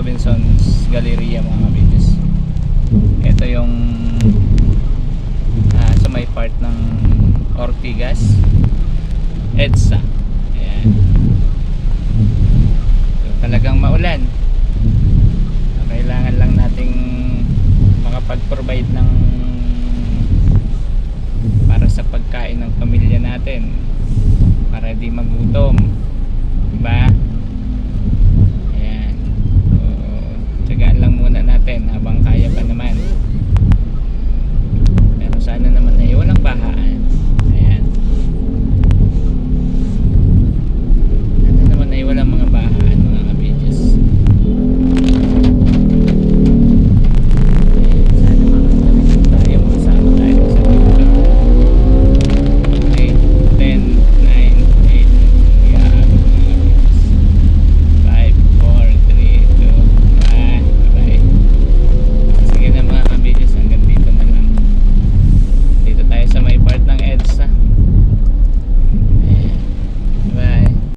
Robinson's Galleria mga kabibis ito yung uh, sa may part ng Ortigas. EDSA. Ayan. So, talagang maulan. So, kailangan lang nating makapag-provide ng para sa pagkain ng pamilya natin para di magutom. Diba?